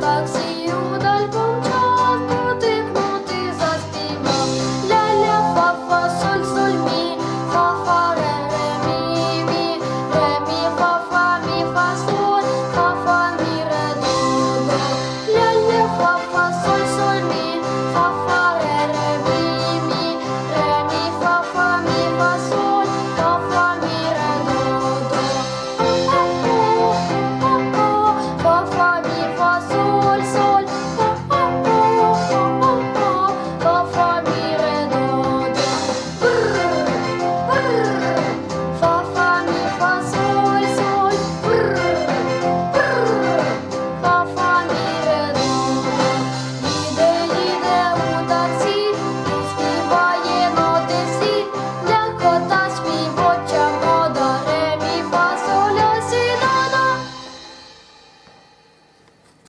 таксі удаль помчав.